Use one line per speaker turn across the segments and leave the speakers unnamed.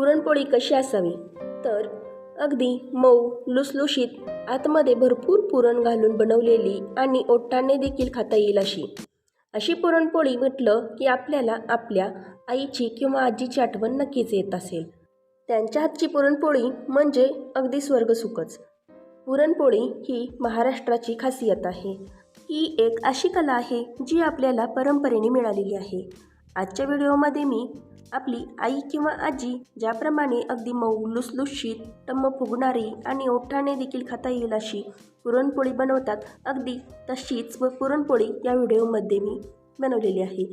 पुरणपोळी कशी असावी? तर अगदी मऊ लुसलुशीत आतमध्ये भरपूर पुरण घालून बनवलेली आणि ओट्टाने देखील खाता येईल अशी. अशी पुरणपोळी म्हटलं की आपल्याला आपल्या आईची किंवा आजीची आठवण नक्कीच येत असेल. त्यांच्या हातची पुरणपोळी म्हणजे अगदी स्वर्गसुखच. पुरणपोळी ही महाराष्ट्राची खासियत आहे. ही एक अशी कला आहे जी आपल्याला परंपरेने मिळालेली आहे. आजच्या व्हिडिओमध्ये मी आपली आई किंवा आजी ज्याप्रमाणे अगदी मऊ लुसलुशीत टम्म फुगणारी आणि ओठाने देखील खाता येईल अशी पुरणपोळी बनवतात अगदी तशीच व पुरणपोळी या व्हिडिओमध्ये मी बनवलेली आहे.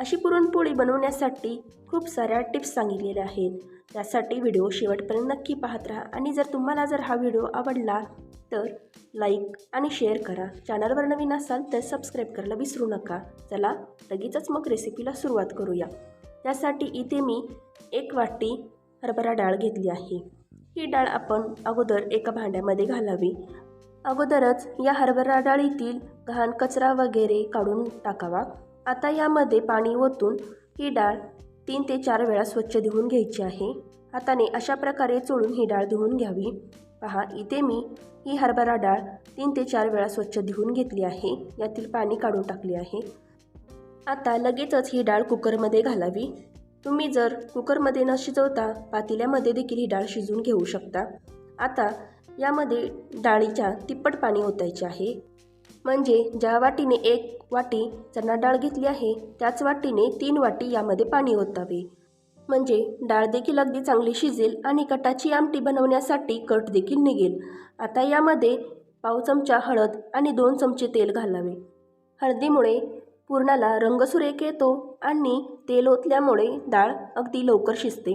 अशी पुरणपोळी बनवण्यासाठी खूप साऱ्या टिप्स सांगितलेल्या आहेत. त्यासाठी व्हिडिओ शेवटपर्यंत नक्की पाहत राहा आणि जर तुम्हाला जर हा व्हिडिओ आवडला तर लाईक आणि शेअर करा. चॅनलवर नवीन असाल तर सबस्क्राईब करायला विसरू नका. चला लगेचच मग रेसिपीला सुरुवात करूया. त्यासाठी इथे मी एक वाटी हरभरा डाळ घेतली आहे. ही डाळ आपण अगोदर एका भांड्यामध्ये घालावी. अगोदरच या हरभरा डाळीतील घाण कचरा वगैरे काढून टाकावा. आता यामध्ये पाणी ओतून ही डाळ तीन ते चार वेळा स्वच्छ धुवून घ्यायची आहे. हाताने अशा प्रकारे चोळून ही डाळ धुवून घ्यावी. पहा इथे मी ही हरभरा डाळ तीन ते चार वेळा स्वच्छ धुवून घेतली आहे. यातील पाणी काढून टाकले आहे. आता लगेचच ही डाळ कुकरमध्ये घालावी. तुम्ही जर कुकरमध्ये न शिजवता पातेल्यामध्ये देखील ही डाळ शिजवून घेऊ शकता. आता यामध्ये डाळीच्या तिप्पट पाणी ओतायचे आहे. म्हणजे ज्या वाटीने एक वाटी चणा डाळ घेतली आहे त्याच वाटीने तीन वाटी यामध्ये पाणी ओतावे. म्हणजे डाळ देखील अगदी चांगली शिजेल आणि कटाची आमटी बनवण्यासाठी कट देखील निघेल. आता यामध्ये पाव चमचा हळद आणि दोन चमचे तेल घालावे. हळदीमुळे पुरणाला रंगसुरेख येतो आणि तेल ओतल्यामुळे डाळ अगदी लवकर शिजते.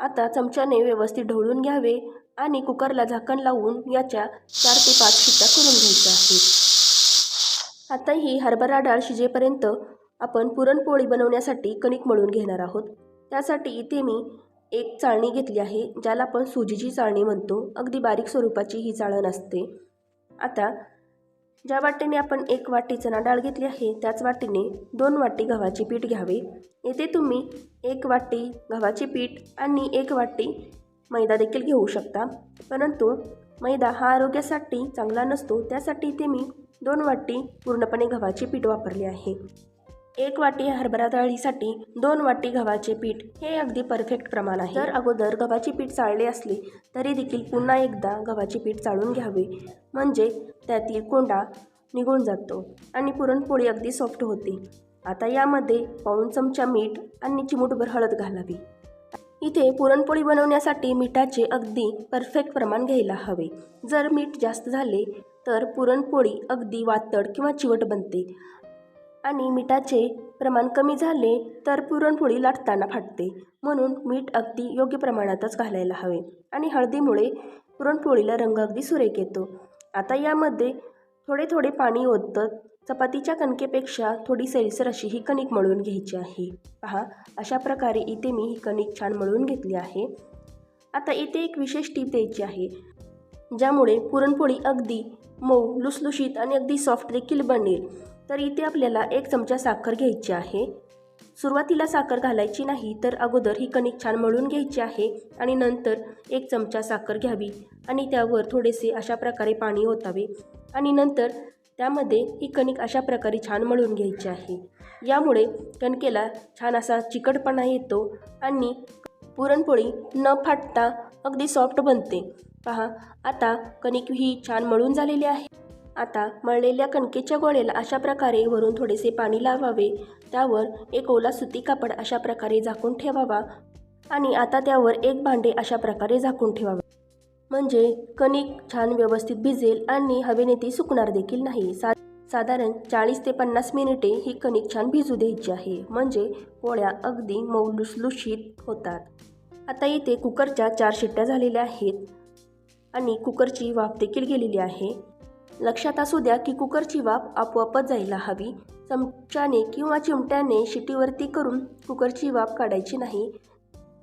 आता चमच्याने व्यवस्थित ढवळून घ्यावे आणि कुकरला झाकण लावून याच्या चार ते पाच शिट्ट्या करून घ्यायच्या आहेत. आता ही हरभरा डाळ शिजेपर्यंत आपण पुरणपोळी बनवण्यासाठी कणिक मळून घेणार आहोत. त्यासाठी इथे मी एक चाळणी घेतली आहे ज्याला आपण सुजीची चाळणी म्हणतो. अगदी बारीक स्वरूपाची ही चाळण असते. आता ज्या वाटीने आपण एक वाटी चणा डाळ घेतली आहे त्याच वाटीने दोन वाटी गव्हाचे पीठ घ्यावे. येथे तुम्ही एक वाटी गव्हाचे पीठ आणि एक वाटी मैदा देखील घेऊ शकता. परंतु मैदा हा आरोग्यासाठी चांगला नसतो त्यासाठी इथे मी दोन वाटी पूर्णपणे गव्हाचे पीठ वापरले आहे. एक वाटी हरभरा डाळीसाठी दोन वाटी गव्हाचे पीठ. हे अगदी परफेक्ट प्रमाण आहे. जर अगोदर गव्हाचे पीठ चाळले असले तरी देखील पुन्हा एकदा गव्हाचे पीठ चाळून घ्यावे. म्हणजे त्यातील कोंडा निघून जातो आणि पुरणपोळी अगदी सॉफ्ट होते. आता यामध्ये पाऊण चमचा मीठ आणि चिमूटभर हळद घालावी. इथे पुरणपोळी बनवण्यासाठी मिठाचे अगदी परफेक्ट प्रमाण घ्यायला हवे. जर मीठ जास्त झाले तर पुरणपोळी अगदी वातड किंवा चिवट बनते. आणि मिठाचे प्रमाण कमी झाले तर पुरणपोळी लाटताना फाटते. म्हणून मीठ अगदी योग्य प्रमाणातच घालायला हवे आणि हळदीमुळे पुरणपोळीला रंग अगदी सुरेख येतो. आता यामध्ये थोडे थोडे पाणी ओतत चपातीच्या कणकेपेक्षा थोडी सैलसर अशी ही कणिक मळून घ्यायची आहे. पहा अशा प्रकारे इथे मी ही कणिक छान मळून घेतली आहे. आता इथे एक विशेष टीप द्यायची आहे ज्यामुळे पुरणपोळी अगदी मऊ लुसलुशीत आणि अगदी सॉफ्ट देखील बनेल. तर इथे आपल्याला एक चमचा साखर घ्यायची आहे. सुरुवातीला साखर घालायची नाही तर अगोदर ही कणिक छान मळून घ्यायची आहे आणि नंतर एक चमचा साखर घ्यावी आणि त्यावर थोडेसे अशा प्रकारे पाणी ओतावे आणि नंतर त्यामध्ये ही कणिक अशा प्रकारे छान मळून घ्यायची आहे. यामुळे कणकेला छान असा चिकटपणा येतो आणि पुरणपोळी न फाटता अगदी सॉफ्ट बनते. पहा आता कणिक ही छान मळून झालेली आहे. आता मळलेल्या कणकेच्या गोळ्याला अशा प्रकारे वरून थोडेसे पाणी लावावे. त्यावर एक ओला सुती कापड अशा प्रकारे झाकून ठेवावा आणि आता त्यावर एक भांडे अशा प्रकारे झाकून ठेवावे. म्हणजे कणिक छान व्यवस्थित भिजेल आणि हवेने ती सुकणार देखील नाही. सा साधारण चाळीस ते पन्नास मिनिटे ही कणिक छान भिजू द्यायची आहे. म्हणजे पोळ्या अगदी मऊ लुसलुशीत होतात. आता इथे कुकरच्या चार शिट्ट्या झालेल्या आहेत आणि कुकरची वाफ देखील गेलेली आहे. लक्षात असू द्या की कुकरची वाफ आपोआपच जायला हवी. चमच्याने किंवा चिमट्याने शिटीवरती करून कुकरची वाफ काढायची नाही.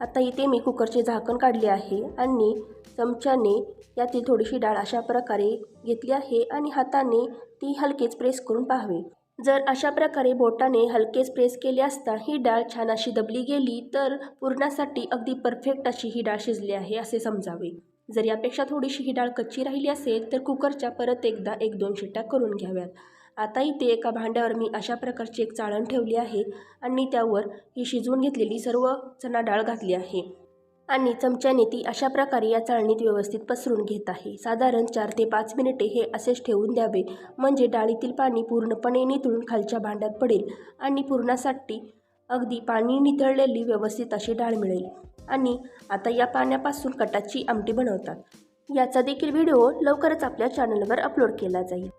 आता इथे मी कुकरचे झाकण काढले आहे आणि चमच्याने यातील थोडीशी डाळ अशा प्रकारे घेतली आहे आणि हाताने ती हलकेच प्रेस करून पाहावे. जर अशा प्रकारे बोटाने हलकेच प्रेस केले असता ही डाळ छान अशी दबली गेली तर पुरणासाठी अगदी परफेक्ट अशी ही डाळ शिजली आहे असे समजावे. जर यापेक्षा थोडीशी ही डाळ कच्ची राहिली असेल तर कुकरच्या परत एकदा एक दोन शिट्ट्या करून घ्याव्यात. आता इथे एका भांड्यावर मी अशा प्रकारची एक चाळण ठेवली आहे आणि त्यावर ही शिजवून घेतलेली सर्व चणा डाळ घातली आहे. आणि चमच्याने ती अशा प्रकारे या चाळणीत व्यवस्थित पसरून घेत आहे. साधारण चार ते पाच मिनिटे हे असेच ठेवून द्यावे. म्हणजे डाळीतील पाणी पूर्णपणे नितळून खालच्या भांड्यात पडेल आणि पूर्णासाठी अगदी पाणी नितळलेली व्यवस्थित अशी डाळ मिळेल. आणि आता या पाण्यापासून कटाची आमटी बनवतात. याचा देखील व्हिडिओ लवकरच आपल्या चॅनलवर अपलोड केला जाईल.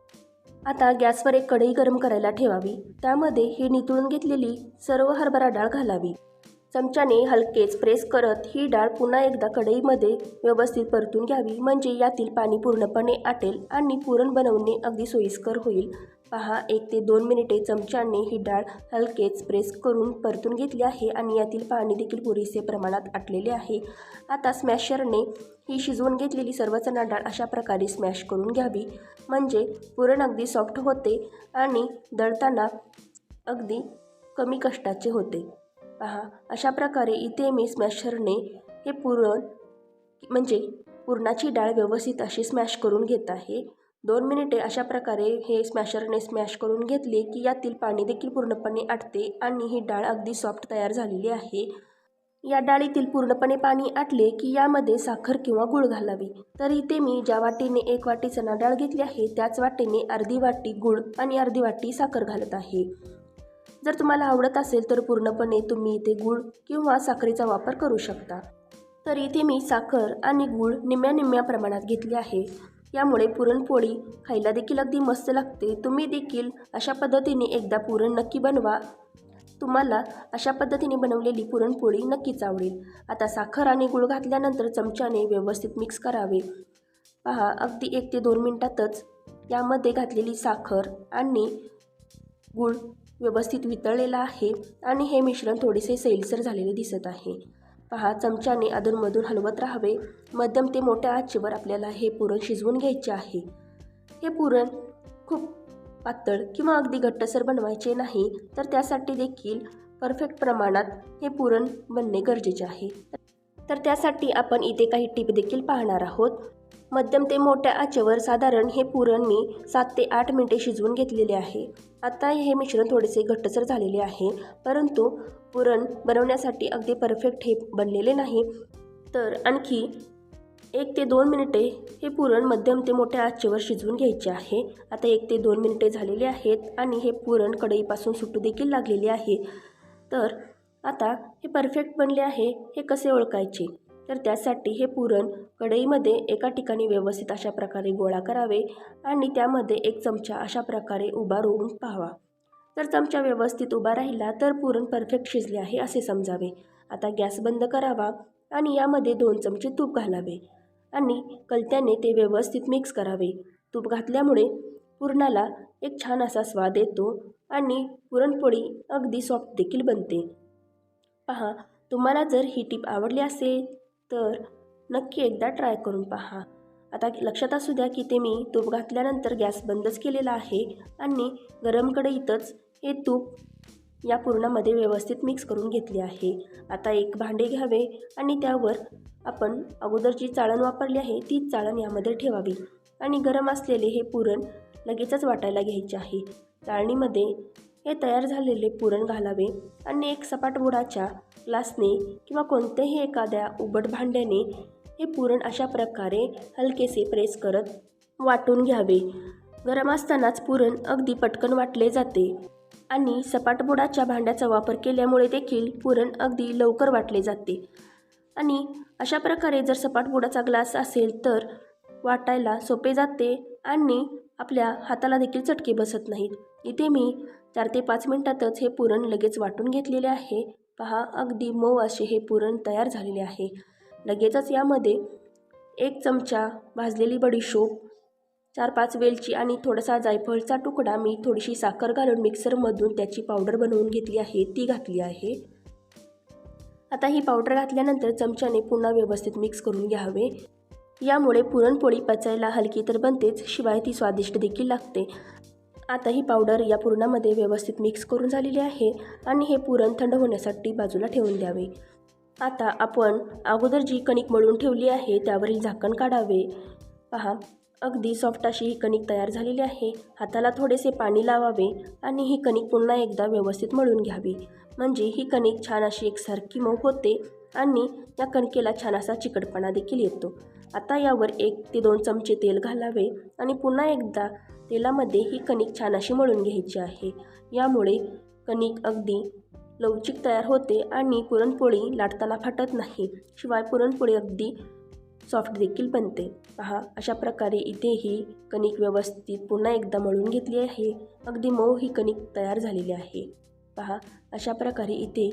आता गॅसवर एक कढई गरम करायला ठेवावी. त्यामध्ये ही नितळून घेतलेली सर्व हरभरा डाळ घालावी. चमच्याने हलकेच प्रेस करत ही डाळ पुन्हा एकदा कढईमध्ये व्यवस्थित परतून घ्यावी. म्हणजे यातील पाणी पूर्णपणे आटेल आणि पुरण बनवणे अगदी सोयीस्कर होईल. पहा एक ते दोन मिनिटे चमच्याने ही डाळ हलकेच प्रेस करून परतून घेतली आहे आणि यातील पाणी देखील पुरेसे प्रमाणात आटलेले आहे. आता स्मॅशरने ही शिजवून घेतलेली सर्व चणा डाळ अशा प्रकारे स्मॅश करून घ्यावी. म्हणजे पुरण अगदी सॉफ्ट होते आणि दळताना अगदी कमी कष्टाचे होते. पहा अशा प्रकारे इथे मी स्मॅशरने हे पुरण म्हणजे पुरणाची डाळ व्यवस्थित अशी स्मॅश करून घेत आहे. दोन मिनिटे अशा प्रकारे हे स्मॅशरने स्मॅश करून घेतले की यातील पाणी देखील पूर्णपणे आटते आणि ही डाळ अगदी सॉफ्ट तयार झालेली आहे. या डाळीतील पूर्णपणे पाणी आटले की यामध्ये साखर किंवा गूळ घालावी. तर इथे मी ज्या वाटीने एक वाटी चणा डाळ घेतली आहे त्याच वाटीने अर्धी वाटी गूळ आणि अर्धी वाटी साखर घालत आहे. जर तुम्हाला आवडत असेल तर पूर्णपणे तुम्ही इथे गूळ किंवा साखरेचा वापर करू शकता. तर इथे मी साखर आणि गूळ निम्म्या निम्म्या प्रमाणात घेतली आहे. यामुळे पुरणपोळी खायला देखील अगदी मस्त लागते. तुम्ही देखील अशा पद्धतीने एकदा पुरण नक्की बनवा. तुम्हाला अशा पद्धतीने बनवलेली पुरणपोळी नक्कीच आवडेल. आता साखर आणि गूळ घातल्यानंतर चमच्याने व्यवस्थित मिक्स करावे. पहा अगदी एक ते दोन मिनटातच यामध्ये घातलेली साखर आणि गूळ व्यवस्थित वितळलेला आहे आणि हे मिश्रण थोडेसे सैलसर झालेले दिसत आहे. पहा चमच्याने अधूनमधून हलवत राहावे. मध्यम ते मोठ्या आचेवर आपल्याला हे पुरण शिजवून घ्यायचे आहे. हे पुरण खूप पातळ किंवा अगदी घट्टसर बनवायचे नाही तर त्यासाठी देखील परफेक्ट प्रमाणात हे पुरण बनणे गरजेचे आहे. तर त्यासाठी आपण इथे काही टीप देखील पाहणार आहोत. मध्यम ते मोठ्या आचेवर साधारण हे पुरण मी सात ते आठ मिनटे शिजवून घेतलेले आहे. आता हे मिश्रण थोडेसे घट्टसर झालेले आहे परंतु पुरण बनवण्यासाठी अगदी परफेक्ट हे बनलेले नाही. तर आणखी एक ते दोन मिनिटे हे पुरण मध्यम ते मोठ्या आचेवर शिजवून घ्यायचे आहे. आता एक ते दोन मिनिटे झालेले आहेत आणि हे पुरण कढईपासून सुटू देखील लागलेले आहे. तर आता हे परफेक्ट बनले आहे हे कसे ओळखायचे? तर त्यासाठी हे पुरण कढईमध्ये एका ठिकाणी व्यवस्थित अशा प्रकारे गोळा करावे आणि त्यामध्ये एक चमचा अशा प्रकारे उभा रोवून पाहावा. जर चमचा व्यवस्थित उभा राहिला तर पुरण परफेक्ट शिजले आहे असे समजावे. आता गॅस बंद करावा आणि यामध्ये दोन चमचे तूप घालावे आणि कलत्याने ते व्यवस्थित मिक्स करावे. तूप घातल्यामुळे पुरणाला एक छान असा स्वाद येतो आणि पुरणपोळी अगदी सॉफ्ट देखील बनते. पहा तुम्हाला जर ही टीप आवडली असेल तर नक्की एकदा ट्राय करून पहा. आता लक्षात असू द्या की ते मी तूप घातल्यानंतर गॅस बंदच केलेला आहे आणि गरम कढईतच हे तूप या पूर्णामध्ये व्यवस्थित मिक्स करून घेतले आहे. आता एक भांडे घ्यावे आणि त्यावर आपण अगोदर जी चाळण वापरली आहे तीच चाळण यामध्ये ठेवावी आणि गरम असलेले हे पुरण लगेचच वाटायला घ्यायचे आहे. चाळणीमध्ये हे तयार झालेले पुरण घालावे आणि एक सपाट बुडाच्या ग्लासने किंवा कोणत्याही एखाद्या उबट भांड्याने हे पुरण अशा प्रकारे हलकेसे प्रेस करत वाटून घ्यावे. गरम असतानाच पुरण अगदी पटकन वाटले जाते आणि सपाट बुडाच्या भांड्याचा वापर केल्यामुळे देखील पुरण अगदी लवकर वाटले जाते. आणि अशा प्रकारे जर सपाट बुडाचा ग्लास असेल तर वाटायला सोपे जाते आणि आपल्या हाताला देखील चटके बसत नाहीत. इथे मी चार ते पाच मिनटातच हे पुरण लगेच वाटून घेतलेले आहे. पहा अगदी मऊ असे हे पुरण तयार झालेले आहे. लगेचच यामध्ये एक चमचा भाजलेली बडीशोप चार पाच वेलची आणि थोडासा जायफळचा तुकडा मी थोडीशी साखर घालून मिक्सरमधून त्याची पावडर बनवून घेतली आहे ती घातली आहे. आता ही पावडर घातल्यानंतर चमच्याने पुन्हा व्यवस्थित मिक्स करून घ्यावे. यामुळे पुरणपोळी पचायला हलकी तर बनतेच शिवाय ती स्वादिष्ट देखील लागते. आता ही पावडर या पुरणामध्ये व्यवस्थित मिक्स करून झालेली आहे आणि हे पुरण थंड होण्यासाठी बाजूला ठेवून द्यावे. आता आपण अगोदर जी कणिक मळून ठेवली आहे त्यावरील झाकण काढावे. पहा अगदी सॉफ्ट अशी ही कणिक तयार झालेली आहे. हाताला थोडेसे पाणी लावावे आणि ही कणिक पुन्हा एकदा व्यवस्थित मळून घ्यावी. म्हणजे ही कणिक छान अशी एकसारखी मऊ होते आणि या कणकेला छान असा चिकटपणा देखील येतो. आता यावर एक ते दोन चमचे तेल घालावे आणि पुन्हा एकदा तेलामध्ये ही कणिक छान अशी मळून घ्यायची आहे. यामुळे कणिक अगदी लवचिक तयार होते आणि पुरणपोळी लाटताना फाटत नाही. शिवाय पुरणपोळी अगदी सॉफ्ट देखील बनते. पहा अशा प्रकारे इथे ही कणिक व्यवस्थित पुन्हा एकदा मळून घेतली आहे. अगदी मऊ ही कणिक तयार झालेली आहे. पहा अशा प्रकारे इथे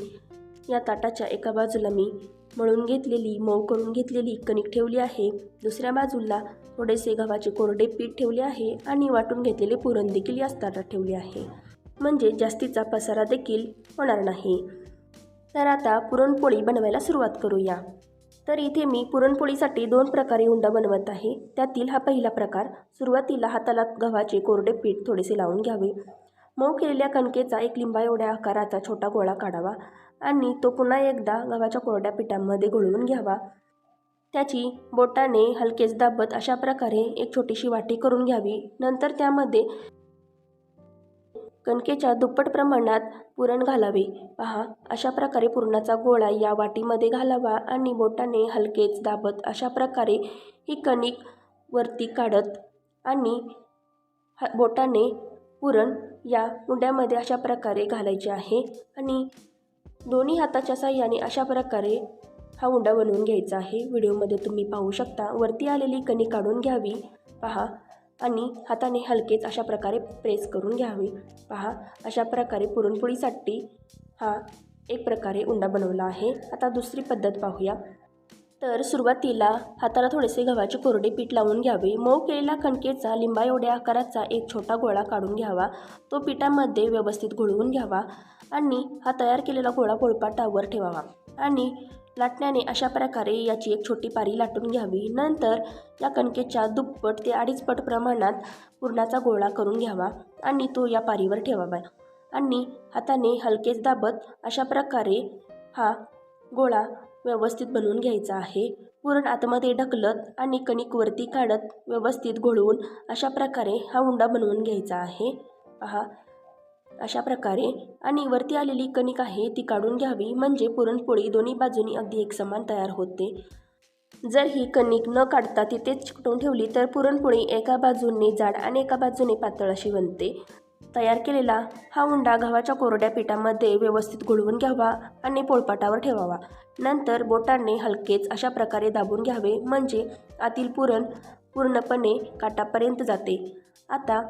या ताटाच्या एका बाजूला मी मळून घेतलेली मऊ करून घेतलेली कणिक ठेवली आहे. दुसऱ्या बाजूला थोडेसे गव्हाचे कोरडे पीठ ठेवले आहे आणि वाटून घेतलेले पुरण देखील याच ताटात ठेवले आहे. म्हणजे जास्तीचा पसारा देखील होणार नाही. तर आता पुरणपोळी बनवायला सुरुवात करूया. तर इथे मी पुरणपोळीसाठी दोन प्रकारे उंडा बनवत आहे. त्यातील हा पहिला प्रकार सुरुवातीला हाताला गव्हाचे कोरडे पीठ थोडेसे लावून घ्यावे. मऊ केलेल्या कणकेचा एक लिंबा एवढ्या आकाराचा छोटा गोळा काढावा. आणि तो पुन्हा एकदा गव्हाच्या कोरड्या पिठामध्ये घोळवून घ्यावा. त्याची बोटाने हलकेच दाबत अशा प्रकारे एक छोटीशी वाटी करून घ्यावी. नंतर त्यामध्ये कणकेच्या दुप्पट प्रमाणात पुरण घालावे. पहा अशा प्रकारे पुरणाचा गोळा या वाटीमध्ये घालावा आणि बोटाने हलकेच दाबत अशा प्रकारे ही कणिक वरती काढत आणि ह बोटाने पुरण या मुंड्यामध्ये अशा प्रकारे घालायचे आहे आणि दोन्ही हाताच्या साह्याने अशा प्रकारे हा उंडा बनवून घ्यायचा आहे. व्हिडिओमध्ये तुम्ही पाहू शकता. वरती आलेली कणी काढून घ्यावी. पहा. आणि हाताने हलकेच अशा प्रकारे प्रेस करून घ्यावी. पहा. अशा प्रकारे पुरणपोळीसाठी हा एक प्रकारे उंडा बनवला आहे. आता दुसरी पद्धत पाहूया. तर सुरुवातीला हाताला थोडेसे गव्हाचे कोरडे पीठ लावून घ्यावे. मऊ केलेला कणकेचा लिंबा एवढ्या आकाराचा एक छोटा गोळा काढून घ्यावा. तो पिठामध्ये व्यवस्थित घोळवून घ्यावा आणि हा तयार केलेला गोळा पोळपाटावर ठेवावा आणि लाटण्याने अशा प्रकारे याची एक छोटी पारी लाटून घ्यावी. नंतर या कणकेच्या दुप्पट ते अडीचपट प्रमाणात पुरणाचा गोळा करून घ्यावा आणि तो या पारीवर ठेवावा आणि हाताने हलकेच दाबत अशा प्रकारे हा गोळा व्यवस्थित बनवून घ्यायचा आहे. पुरण आतमध्ये ढकलत आणि कणिक वरती काढत व्यवस्थित घोळवून अशा प्रकारे हा उंडा बनवून घ्यायचा आहे. पहा अशा प्रकारे. आणि वरती आलेली कणिक आहे ती काढून घ्यावी. म्हणजे पुरणपोळी दोन्ही बाजूनी अगदी एकसमान तयार होते. जर ही कणिक न काढता तिथेच चिकटून ठेवली तर पुरणपोळी एका बाजूने जाड आणि एका बाजूने पातळ अशी बनते. तयार केलेला हा उंडा गव्हाच्या कोरड्या पिठामध्ये व्यवस्थित घोळवून घ्यावा आणि पोळपाटावर ठेवावा. नंतर बोटांनी हलकेच अशा प्रकारे दाबून घ्यावे म्हणजे आतील पुरण पूर्णपणे काटापर्यंत जाते. आता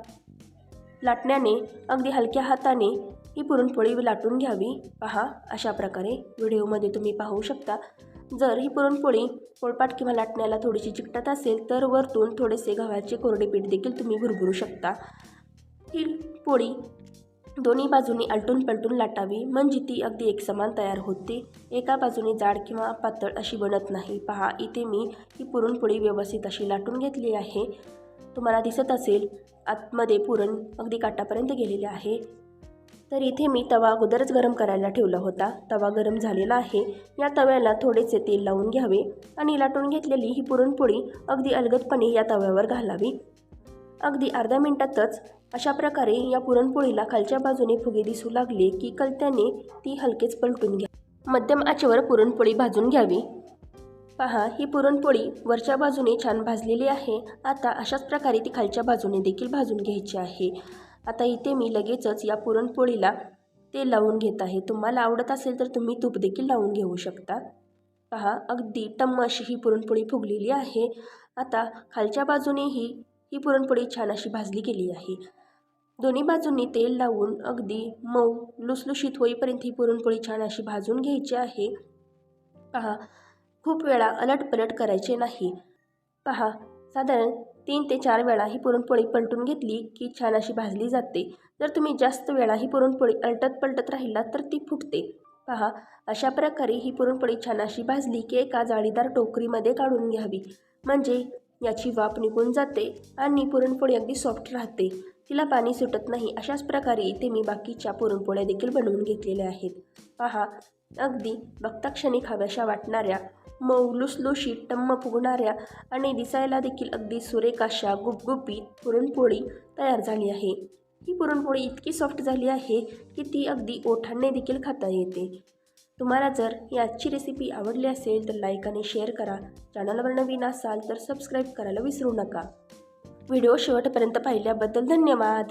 लाटण्याने अगदी हलक्या हाताने ही पुरणपोळी लाटून घ्यावी. पहा अशा प्रकारे व्हिडिओमध्ये तुम्ही पाहू शकता. जर ही पुरणपोळी पोळपाट किंवा लाटण्याला थोडीशी चिकटत असेल तर वरतून थोडेसे गव्हाचे कोरडे पीठ देखील तुम्ही भुरभुरू शकता. ही पोळी दोन्ही बाजूनी आलटून पलटून लाटावी. म्हणजे ती अगदी एकसमान तयार होते. एका बाजूने जाड किंवा पातळ अशी बनत नाही. पहा इथे मी ही पुरणपोळी व्यवस्थित अशी लाटून घेतली आहे. तुम्हाला दिसत असेल आतमध्ये पुरण अगदी काटापर्यंत गेलेले आहे. तर इथे मी तवा अगोदरच गरम करायला ठेवला होता. तवा गरम झालेला आहे. या तव्याला थोडेसे तेल लावून घ्यावे आणि लाटून घेतलेली ही पुरणपोळी अगदी अलगदपणे या तव्यावर घालावी. अगदी अर्ध्या मिनिटातच अशा प्रकारे या पुरणपोळीला खालच्या बाजूने फुगे दिसू लागले की कलत्याने ती हलकेच पलटून घ्या. मध्यम आचेवर पुरणपोळी भाजून घ्यावी. पहा ही पुरणपोळी वरच्या बाजूने छान भाजलेली आहे. आता अशाच प्रकारे ती खालच्या बाजूने देखील भाजून घ्यायची आहे. आता इथे मी लगेचच या पुरणपोळीला तेल लावून घेत आहे. तुम्हाला आवडत असेल तर तुम्ही तूप देखील लावून घेऊ शकता. पहा अगदी टम्म अशी ही पुरणपोळी फुगलेली आहे. आता खालच्या बाजूनेही ही पुरणपोळी छान अशी भाजली गेली आहे. दोन्ही बाजूंनी तेल लावून अगदी मऊ लुसलुशीत होईपर्यंत ही पुरणपोळी छान अशी भाजून घ्यायची आहे. पहा खूप वेळा अलटपलट करायचे नाही. पहा साधारण तीन ते चार वेळा ही पुरणपोळी पलटून घेतली की छान अशी भाजली जाते. जर तुम्ही जास्त वेळा ही पुरणपोळी अलटत पलटत राहिला तर ती फुटते. पहा अशा प्रकारे ही पुरणपोळी छान अशी भाजली की एका जाळीदार टोकरीमध्ये काढून घ्यावी. म्हणजे याची वाफ निघून जाते आणि पुरणपोळी अगदी सॉफ्ट राहते. तिला पाणी सुटत नाही अशाच प्रकारे इथे मी बाकीच्या पुरणपोळ्या देखील बनवून घेतलेल्या आहेत. पहा अगदी भक्ताक्षणी खाव्याशा वाटणाऱ्या मऊ लुसलुशी टम्म फुगणाऱ्या आणि दिसायला देखील अगदी सुरेख अशा गुपगुपीत पुरणपोळी तयार झाली आहे. ही पुरणपोळी इतकी सॉफ्ट झाली आहे की ती अगदी ओठांनी देखील खाता येते. तुम्हाला जर याची आजची रेसिपी आवडली असेल तर लाईक आणि शेअर करा. चॅनलवर नवीन असाल तर सबस्क्राईब करायला विसरू नका. व्हिडिओ शेवटपर्यंत पाहिल्याबद्दल धन्यवाद.